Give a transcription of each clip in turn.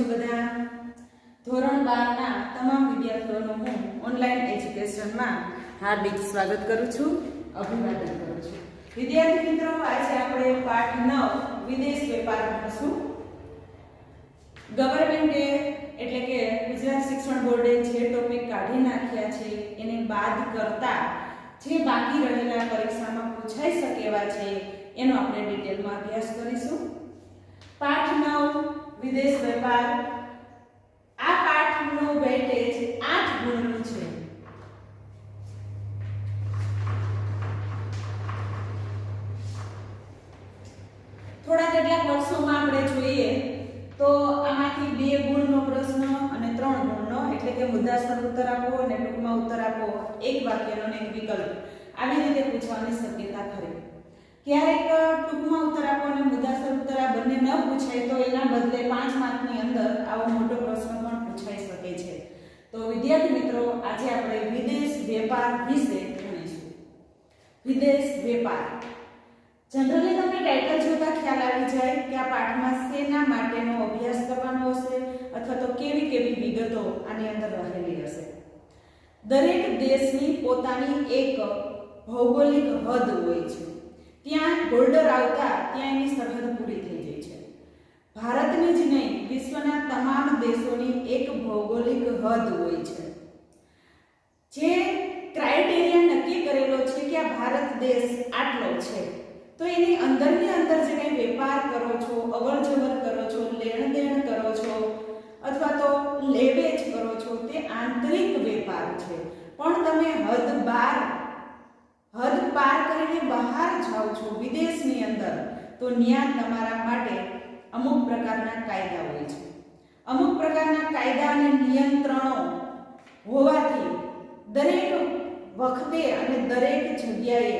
છો બધા? ધોરણ બારના તમામ વિદ્યાર્થીઓનું હું ઓનલાઈન એજ્યુકેશનમાં હાર્દિક સ્વાગત કરું છું અભિવાદન કરું છું. વિદ્યાર્થી મિત્રો, આજે આપણે પાઠ નવ, વિદેશ વેપાર ભણશું. ગવર્મેન્ટે એટલે કે ગુજરાત શિક્ષણ બોર્ડે જે ટોપિક કાઢી નાખ્યા છે, એને બાદ કરતા જે બાકી રહેલા પરીક્ષામાં પૂછાઈ શકે એવા છે, એનો આપણે ડિટેલમાં અભ્યાસ કરીશું. પાઠ નવ વિદેશ વેપાર. આ પાઠનું વેટેજ આઠ ગુણનો છે. થોડા કેટલાક વર્ષોમાં આપણે જોઈએ તો આમાંથી બે ગુણનો પ્રશ્ન અને ત્રણ ગુણનો, એટલે કે મુદ્દાસર ઉત્તર આપો અને ટૂંકમાં ઉત્તર આપો એક વાક્યનો એક વિકલ્પ. આવી રીતે પૂછવાની શક્યતા ખરી. ક્યારેક ટૂંકમાં ઉત્તર આપો અને મુદ્દાસર ઉત્તર આ બંને ન પૂછાય, તો એના બદલે પાંચ માર્કની અંદર આવો મોટો પ્રશ્ન પણ પૂછાઈ શકે છે. તો વિદ્યાર્થી મિત્રો, આજે આપણે વિદેશ વેપાર વિશે ભણીશું. વિદેશ વેપાર. જનરલી તમને ટાઇટલ જોતા ખ્યાલ આવી જાય કે આ પાઠમાં શેના માટેનો અભ્યાસ કરવાનો હશે અથવા તો કેવી કેવી વિગતો આની અંદર રહેલી હશે. દરેક દેશની પોતાની એક ભૌગોલિક હદ હોય છે. ત્યાં બોર્ડર આવતા ત્યાં એની સરહદ પૂરી થઈ જાય છે. ભારતની જ નહીં, વિશ્વના તમામ દેશોની એક ભૌગોલિક હદ હોય છે. જે ક્રાઇટેરિયા નક્કી કરેલો છે કે આ ભારત દેશ આટલો છે. તો એની અંદરની અંદર જે કંઈ વેપાર કરો છો અવર જવર કરો છો લેણ દેણ કરો છો, અથવા તો લેવેચ કરો છો, તે આંતરિક વેપાર છે. પણ તમે હદ બાર હદ પાર કરીને બહાર જાઓ છો વિદેશની અંદર, તો ત્યાં તમારા માટે અમુક પ્રકારના કાયદા હોય છે. અમુક પ્રકારના કાયદા અને નિયંત્રણો હોવાથી દરેક વખતે અને દરેક જગ્યાએ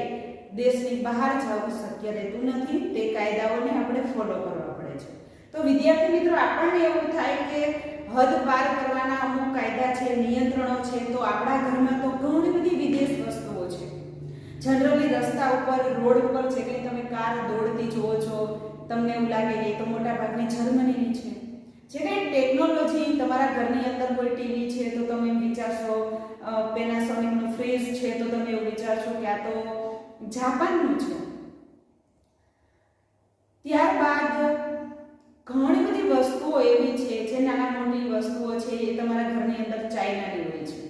દેશની બહાર જવું શક્ય રહેતું નથી. તે કાયદાઓને આપણે ફોલો કરવા પડે છે. તો વિદ્યાર્થી મિત્રો, આપણને એવું થાય કે હદ પાર કરવાના અમુક કાયદા છે, નિયંત્રણો છે, તો આપણા ઘરમાં તો ઘણી બધી વિદેશ વસ્તુઓ છે જનરલી રસ્તા ઉપર, રોડ ઉપર છે કે તમે કાર દોડતી જુઓ છો, તમને એવું લાગે કે તો મોટા ભાગની જર્મનીની છે. જે કંઈ ટેકનોલોજી તમારા ઘરની અંદર કોઈ ટીવી છે તો તમે એમ વિચારશો પેનાસોનિકનો ફ્રીજ છે તો તમે એવું વિચારશો કે આ તો જાપાનનું છે. ત્યારબાદ ઘણી બધી વસ્તુઓ એવી છે જે નાના મોટી વસ્તુઓ છે એ તમારા ઘરની અંદર ચાઇનાની હોય છે.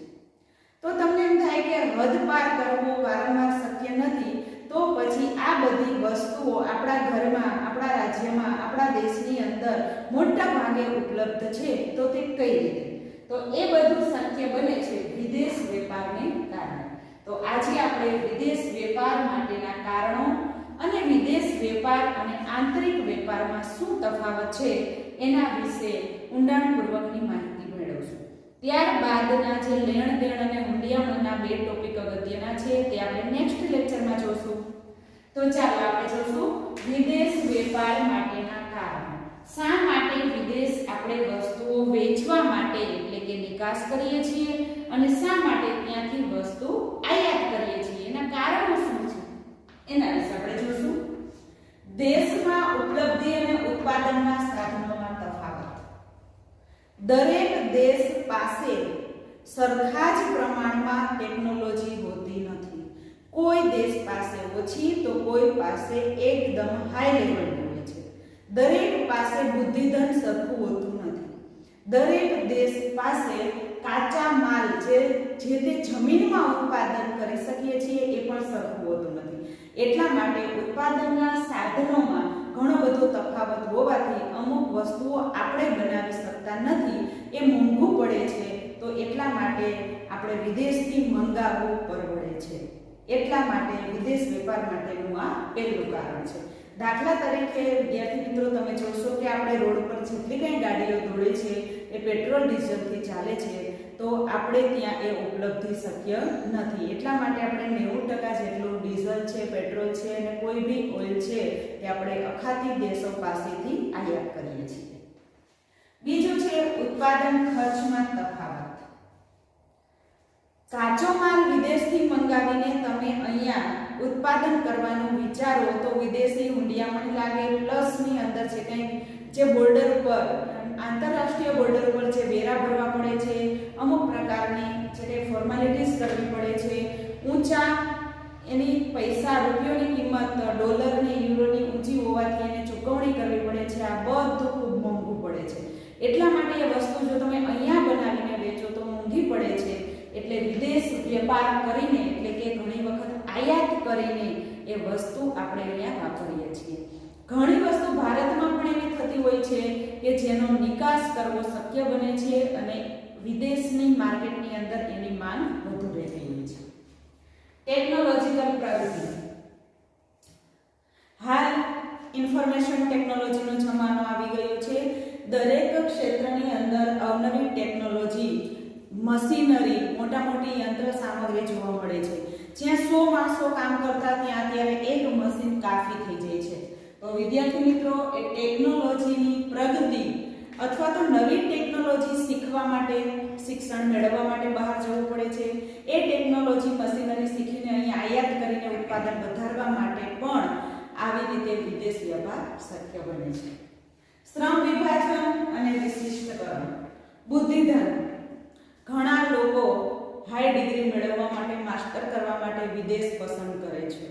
તો તમને એમ થાય કે હદ પાર કરવો વારંવાર શક્ય નથી, તો પછી આ બધી વસ્તુઓ આપણા ઘરમાં, આપણા રાજ્યમાં, આપણા દેશની અંદર મોટા ભાગે ઉપલબ્ધ છે, તો તે કઈ રીતે? તો એ બધું શક્ય બને છે વિદેશ વેપારને કારણે. તો આજે આપણે વિદેશ વેપાર માટેના કારણો અને વિદેશ વેપાર અને આંતરિક વેપારમાં શું તફાવત છે, એના વિશે ઊંડાણપૂર્વકની માહિતી ત્યારબાદના જે લેણ દેણ અને હુંડિયામણના બે ટોપિક અગત્યના છે, તે આપણે નેક્સ્ટ લેક્ચરમાં જોશું. તો ચાલો આપણે જોશું વિદેશ વેપાર માટેના કારણો. શા માટે વિદેશ આપણે વસ્તુઓ વેચવા માટે એટલે કે નિકાસ કરીએ છીએ અને શા માટે ત્યાંથી વસ્તુ આયાત કરીએ છીએ? એના કારણો શું છે? એના વિશે આપણે જોશું. દેશમાં ઉપલબ્ધિ અને ઉત્પાદનના સાધનોમાં તફાવત. દરેક દેશ સરખા જ પ્રમાણમાં ટેકનોલોજી હોતી નથી. કોઈ દેશ પાસે ઓછી તો કોઈ પાસે એકદમ હાઈ લેવલ હોય છે. દરેક પાસે બુદ્ધિધન સરખું હોતું નથી. દરેક દેશ પાસે કાચા માલ જે જે તે જમીનમાં ઉત્પાદન કરી શકીએ છીએ એ પણ સરખું હોતું નથી. એટલા માટે ઉત્પાદનના સાધનોમાં ઘણો બધો તફાવત હોવાથી અમુક વસ્તુઓ આપણે બનાવી શકતા નથી, એ મોંઘું પડે છે એટલા માટે આપણે વિદેશથી મંગાવવું પરવડે છે. એટલા માટે વિદેશ વેપાર માટેનું આ પહેલું કારણ છે. દાખલા તરીકે, વિદ્યાર્થી મિત્રો, તમે જોશો કે આપણે રોડ પર જેટલી કંઈ ગાડીઓ દોડે છે, એ પેટ્રોલ, ડીઝલથી ચાલે છે, તો આપણે ત્યાં એ ઉપલબ્ધિ શક્ય નથી. એટલા માટે આપણે નેવું ટકા જેટલું ડીઝલ છે, પેટ્રોલ છે અને કોઈ બી ઓઇલ છે તે આપણે અખાતી દેશો પાસેથી આયાત કરીએ છીએ. બીજું છે, ઉત્પાદન ખર્ચમાં તફાવત. કાચો માલ વિદેશથી મંગાવીને તમે અહીંયા ઉત્પાદન કરવાનું વિચારો તો વિદેશી હુંડિયામણ લાગે, પ્લસની અંદર છે કંઈ જે બોર્ડર ઉપર, આંતરરાષ્ટ્રીય બોર્ડર પર જે વેરા ભરવા પડે છે, અમુક પ્રકારની જે કંઈ ફોર્માલિટીઝ કરવી પડે છે, ઊંચા એની પૈસા રૂપિયોની કિંમત ડોલરની યુરોની ઊંચી હોવાથી એને ચૂકવણી કરવી પડે છે, આ બધું ખૂબ મોંઘું પડે છે. એટલા માટે એ વસ્તુ જો તમે અહીંયા બનાવીને વેચો તો મોંઘી પડે છે. એટલે વિદેશ વેપાર કરીને, એટલે કે ઘણી વખત આયાત કરીને એ વસ્તુ આપણે અહીંયા વાપરીએ છીએ. ઘણી વસ્તુ ભારતમાં પણ એવી થતી હોય છે કે જેનો નિકાસ કરવો શક્ય બને છે અને વિદેશની માર્કેટની અંદર એની માંગ વધુ રહેતી હોય છે. ટેકનોલોજીકલ પ્રગતિ. હાલ ઇન્ફોર્મેશન ટેકનોલોજીનો જમાનો આવી ગયો છે. દરેક ક્ષેત્રની અંદર અવનવી ટેકનોલોજી મશીનરી મોટા મોટી યંત્ર સામગ્રી જોવા મળે છે. જ્યાં સો માણસો કામ કરતા ત્યાં અત્યારે એક મશીન કાફી થઈ જાય છે. તો વિદ્યાર્થી મિત્રો, એ ટેકનોલોજીની પ્રગતિ અથવા તો નવી ટેકનોલોજી શીખવા માટે, શિક્ષણ મેળવવા માટે બહાર જવું પડે છે. એ ટેકનોલોજી મશીનરી શીખીને અહીં આયાત કરીને ઉત્પાદન વધારવા માટે પણ આવી રીતે વિદેશ વ્યાપાર શક્ય બને છે. શ્રમ વિભાજન અને વિશિષ્ટકરણ. બુદ્ધિધન. ઘણા લોકો હાઈ ડિગ્રી મેળવવા માટે માસ્ટર કરવા માટે વિદેશ પસંદ કરે છે.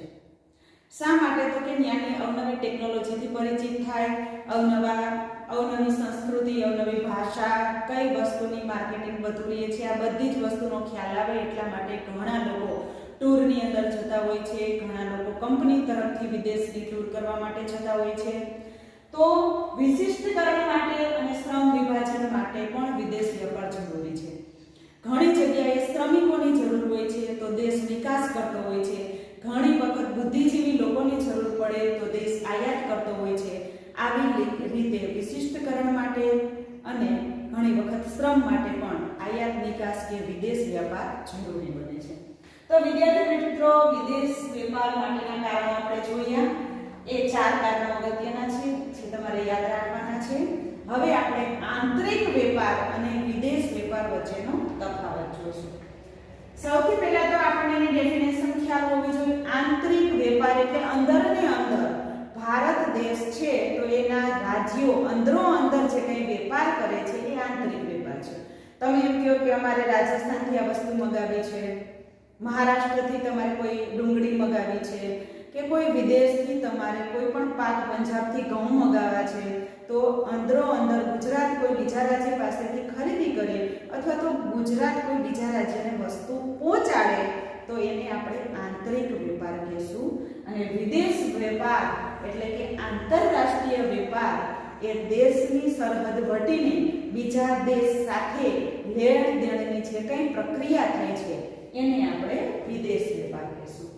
શા માટે? તો કે ત્યાંની અવનવી ટેકનોલોજીથી પરિચિત થાય, અવનવા, અવનવી સંસ્કૃતિ, અવનવી ભાષા, કઈ વસ્તુની માર્કેટિંગ વધુ રહે છે, આ બધી જ વસ્તુનો ખ્યાલ આવે એટલા માટે ઘણા લોકો ટૂરની અંદર જતા હોય છે, ઘણા લોકો કંપની તરફથી વિદેશની ટૂર કરવા માટે જતા હોય છે. તો વિશિષ્ટકરણ માટે અને શ્રમ વિભાજન માટે પણ વિદેશ વેપાર જરૂરી છે. ઘણી જગ્યાએ શ્રમિકોની જરૂર હોય છે તો દેશ વિકાસ કરતો હોય છે. ઘણી વખત બુદ્ધિજીવી લોકોની જરૂર પડે તો દેશ આયાત કરતો હોય છે. આવી રીતે વિશિષ્ટકરણ માટે અને ઘણી વખત શ્રમ માટે પણ આયાત નિકાસ કે વિદેશ વેપાર જરૂરી બને છે. તો વિદ્યાર્થી મિત્રો, વિદેશ વેપાર માટેના કારણો આપણે જોઈએ એ ચાર કારણો અગત્યના છે જે તમારે યાદ રાખવાના છે. હવે આપણે આંતરિક વેપાર અને વિદેશ વેપાર વચ્ચેનો સૌથી પહેલા તો આપણને એની ડેફિનેશન ખ્યાલ હોવી જોઈએ. આંતરિક વેપાર એટલે અંદર ને અંદર. ભારત દેશ છે તો એના રાજ્યો અંદરો અંદર જે કંઈ વેપાર કરે છે એ આંતરિક વેપાર છે. તમે એમ કહો કે અમારે રાજસ્થાનથી આ વસ્તુ મગાવી છે. મહારાષ્ટ્રથી તમારે કોઈ ડુંગળી મગાવી છે કે કોઈ વિદેશથી તમારે કોઈ પણ પાક પંજાબથી ઘઉં મગાવ્યા છે, તો અંદરો અંદર ગુજરાત કોઈ બીજા રાજ્ય પાસેથી ખરીદી કરે અથવા તો ગુજરાત કોઈ બીજા રાજ્યને વસ્તુ પહોંચાડે, તો એને આપણે આંતરિક વેપાર કહીશું. અને વિદેશ વેપાર એટલે કે આંતરરાષ્ટ્રીય વેપાર એ દેશની સરહદ વટીને બીજા દેશ સાથે લેણ દેણની જે કંઈ પ્રક્રિયા થાય છે, એને આપણે વિદેશ વેપાર કહીશું.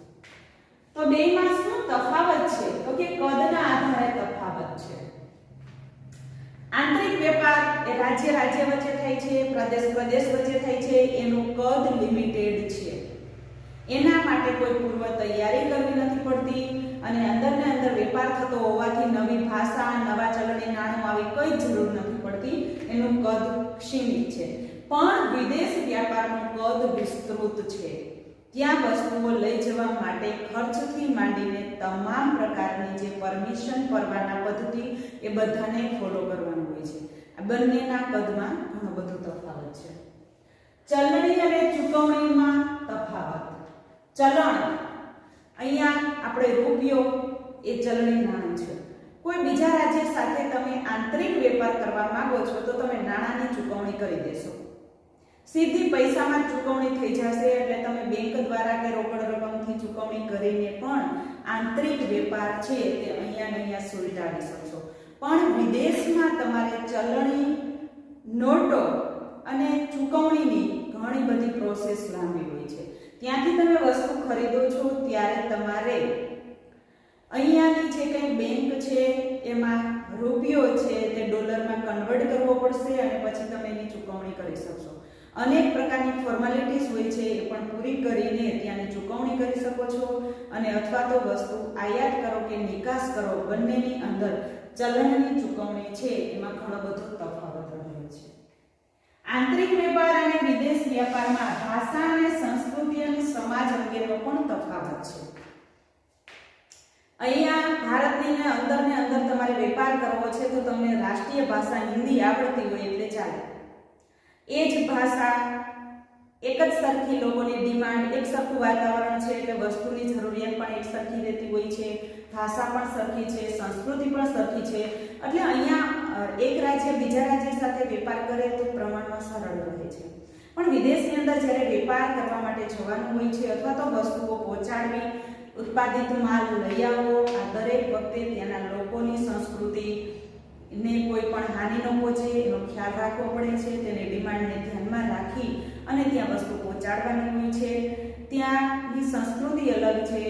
તો બેમાં શું તફાવત છે? તો કે કદના આધારે તફાવત છે? રાજ્ય રાજ્ય વચ્ચે થાય છે, પ્રદેશ પ્રદેશ વચ્ચે થાય છે, એનું કદ લિમિટેડ છે. એના માટે કોઈ પૂર્વ તૈયારી કરવી નથી પડતી અને અંદરને અંદર વેપાર થતો હોવાથી નવી ભાષા, નવા ચલણી નાણું આવી કોઈ જરૂર નથી પડતી. એનું કદ સીમિત છે. પણ વિદેશ વ્યાપારનું કદ વિસ્તૃત છે. ત્યાં વસ્તુઓ લઈ જવા માટે ખર્ચથી માંડીને તમામ પ્રકારની જે પરમિશન, પરવાના પદ્ધતિ, એ બધાને ફોલો કરવાનું હોય છે. બંનેના કદમાં ઘણો બધો તફાવત છે. ચલણી અને ચૂકવણીમાં તફાવત. ચલણ, અહીંયા આપણે રૂપિયો એ ચલણી નાણું છે. કોઈ બીજા રાજ્ય સાથે તમે આંતરિક વેપાર કરવા માંગો છો તો તમે નાણાંની ચૂકવણી કરી દેશો. સીધી પૈસામાં ચૂકવણી થઈ જશે એટલે તમે બેંક દ્વારા કે રોકડ રકમથી ચૂકવણી કરીને પણ આંતરિક વેપાર છે તે અહીંયા ને અહીંયા સુલટાવી શકશો. પણ વિદેશમાં તમારે ચલણી નોટો અને ચૂકવણીની ઘણી બધી પ્રોસેસ લાંબી હોય છે. ત્યાંથી તમે વસ્તુ ખરીદો છો ત્યારે તમારે અહીંયાની જે કંઈ બેંક છે, એમાં રૂપિયો છે તે ડોલરમાં કન્વર્ટ કરવો પડશે અને પછી તમે એની ચૂકવણી કરી શકશો. અનેક પ્રકારની ફોર્માલિટીઝ હોય છે, એ પણ પૂરી કરીને ત્યાંની ચૂકવણી કરી શકો છો. અને અથવા તો વસ્તુ આયાત કરો કે નિકાસ કરો બંનેની અંદર. ચલણની ચૂકવણી છે, એમાં ઘણો બધો તફાવત રહ્યો છે. આંતરિક વેપાર અને વિદેશ વ્યાપારમાં ભાષા અને સંસ્કૃતિ અને સમાજ અંગેનો પણ તફાવત છે. અહીંયા ભારતની અંદર ને અંદર તમારે વેપાર કરવો છે તો તમને રાષ્ટ્રીય ભાષા હિન્દી આવડતી હોય એટલે ચાલે. એ જ ભાષા એક જ સરખી લોકોની ડિમાન્ડ, એક સરખું વાતાવરણ છે એટલે વસ્તુની જરૂરિયાત પણ એક સરખી રહેતી હોય છે, ભાષા પણ સરખી છે, સંસ્કૃતિ પણ સરખી છે. એટલે અહીંયા એક રાજ્ય બીજા રાજ્ય સાથે વેપાર કરે તો પ્રમાણમાં સરળ રહે છે. પણ વિદેશની અંદર જ્યારે વેપાર કરવા માટે જવાનું હોય છે અથવા તો વસ્તુઓ પહોંચાડવી, ઉત્પાદિત માલ લઈ આવવો, આ દરેક વખતે ત્યાંના લોકોની સંસ્કૃતિ ને કોઈ પણ હાનિ ન પહોંચે, એનો ખ્યાલ રાખવો પડે છે, તેને ડિમાન્ડને ધ્યાનમાં રાખી અને ત્યાં વસ્તુ પહોંચાડવાની હોય છે. ત્યાંની સંસ્કૃતિ અલગ છે,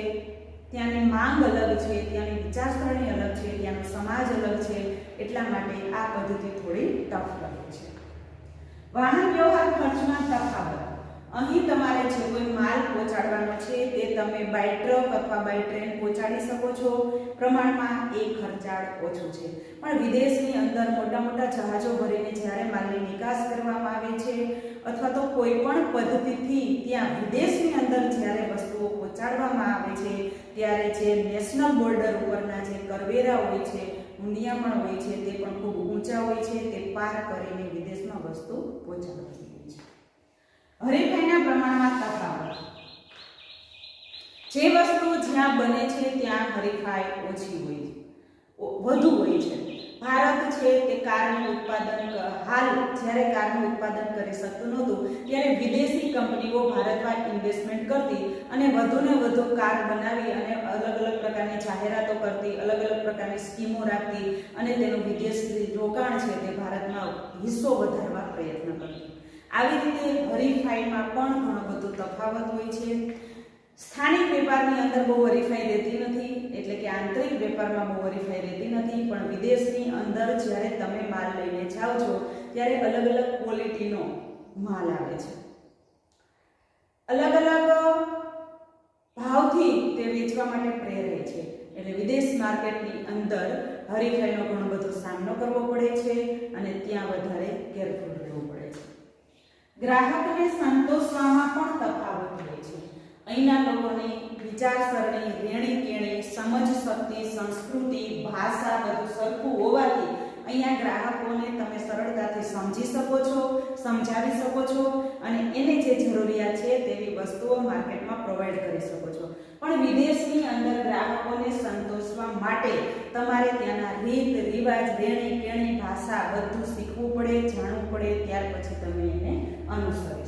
ત્યાંની માંગ અલગ છે, ત્યાંની વિચારસરણી અલગ છે, ત્યાંનો સમાજ અલગ છે. એટલા માટે આ પદ્ધતિ થોડી ટફ લાગે છે. વાહન વ્યવહાર ખર્ચમાં તફાવત. અહીં તમારે જે કોઈ માલ પહોંચાડવાનો છે તે તમે બાય ટ્રક અથવા બાય ટ્રેન પહોંચાડી શકો છો. પ્રમાણમાં એ ખર્ચાળ ઓછો છે. પણ વિદેશની અંદર મોટા મોટા જહાજો ભરીને જ્યારે માલની નિકાસ કરવામાં આવે છે અથવા તો કોઈ પણ પદ્ધતિથી ત્યાં વિદેશની અંદર જ્યારે વસ્તુઓ પહોંચાડવામાં આવે છે, ત્યારે જે નેશનલ બોર્ડર ઉપરના જે કરવેરા હોય છે હુંડિયામણ હોય છે, તે પણ ખૂબ ઊંચા હોય છે, તે પાર કરીને વિદેશમાં વસ્તુ પહોંચાડવાની હોય છે. હરીફાઈના પ્રમાણમાં તફાવત. જે વસ્તુ જ્યાં બને છે, ત્યાં હરીફાઈ ઓછી હોય છે વધુ હોય છે. ભારત છે તે કારનું ઉત્પાદન હાલ જ્યારે કારનું ઉત્પાદન કરી શકતું નહોતું, ત્યારે વિદેશી કંપનીઓ ભારતમાં ઇન્વેસ્ટમેન્ટ કરતી અને વધુને વધુ કાર બનાવી અને અલગ અલગ પ્રકારની જાહેરાતો કરતી, અલગ અલગ પ્રકારની સ્કીમો રાખતી અને તેનું વિદેશી રોકાણ છે તે ભારતમાં હિસ્સો વધારવા પ્રયત્ન કરતી. આવી રીતે હરીફાઈમાં પણ ઘણો બધો તફાવત હોય છે. સ્થાનિક વેપારની અંદર બહુ હરીફાઈ રહેતી નથી, એટલે કે આંતરિક વેપારમાં બહુ હરીફાઈ રહેતી નથી, પણ વિદેશની અંદર જ્યારે તમે માલ લઈને જાઓ છો, ત્યારે અલગ અલગ ક્વોલિટીનો માલ આવે છે. અલગ અલગ ભાવથી તે વેચવા માટે પ્રેરે છે. એટલે વિદેશ માર્કેટની અંદર હરીફાઈનો ઘણો બધો સામનો કરવો પડે છે અને ત્યાં વધારે કેરફુલ રહેવું પડે છે. ગ્રાહકને સંતોષવામાં પણ તફાવત હોય છે. અહીંના લોકોની વિચારસરણી રેણી કેણી સમજ શક્તિ, સંસ્કૃતિ, ભાષા બધું સરખું હોવાથી અહીંયા ગ્રાહકોને તમે સરળતાથી સમજી શકો છો, સમજાવી શકો છો અને એને જે જરૂરિયાત છે તેવી વસ્તુઓ માર્કેટમાં પ્રોવાઈડ કરી શકો છો. પણ વિદેશની અંદર ગ્રાહકોને સંતોષવા માટે તમારે ત્યાંના રીત, રિવાજ રેણી કેણી ભાષા બધું શીખવું પડે, જાણવું પડે, ત્યાર પછી તમે એને અનુસરી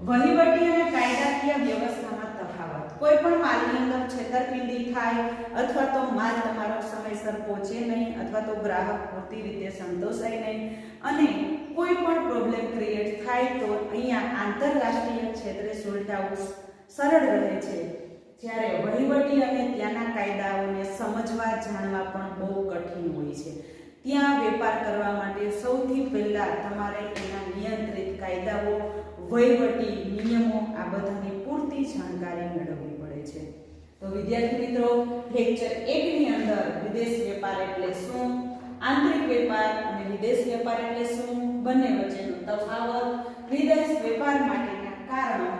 વહીવટી અને કાયદાકીય વ્યવસ્થામાં તફાવત. કોઈ પણ માલની અંદર છેતરપિંડી થાય અથવા તો માલ તમારો સમયસર પહોંચે નહીં અથવા તો ગ્રાહક પૂરતી રીતે સંતોષાય નહીં અને કોઈ પણ પ્રોબ્લેમ ક્રિએટ થાય તો અહીંયા આંતરરાષ્ટ્રીય ક્ષેત્રે સુલટાવું સરળ રહે છે. જ્યારે વહીવટી અને ત્યાંના કાયદાઓને સમજવા, જાણવા પણ બહુ કઠિન હોય છે. ત્યાં વેપાર કરવા માટે સૌથી પહેલાં તમારે એના નિયંત્રિત કાયદાઓ વહીવટી નિયમો આ બધાની પૂરતી જાણકારી મેળવવી પડે છે. તો વિદ્યાર્થી મિત્રો લેક્ચર એકની અંદર વિદેશ વેપાર એટલે શું? આંતરિક વેપાર અને વિદેશ વેપાર એટલે શું? બંને વચ્ચેનો તફાવત. વિદેશ વેપાર માટેના કારણો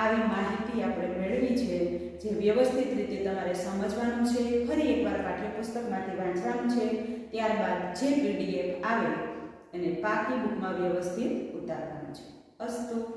આવી માહિતી આપણે મેળવી છે, જે વ્યવસ્થિત રીતે તમારે સમજવાનું છે. ફરી એકવાર પાઠ્યપુસ્તકમાંથી વાંચવાનું છે. ત્યારબાદ જે પીડીએફ આવે, એને પાકી બુકમાં વ્યવસ્થિત ઉતારવાનું. છે અસ્તુ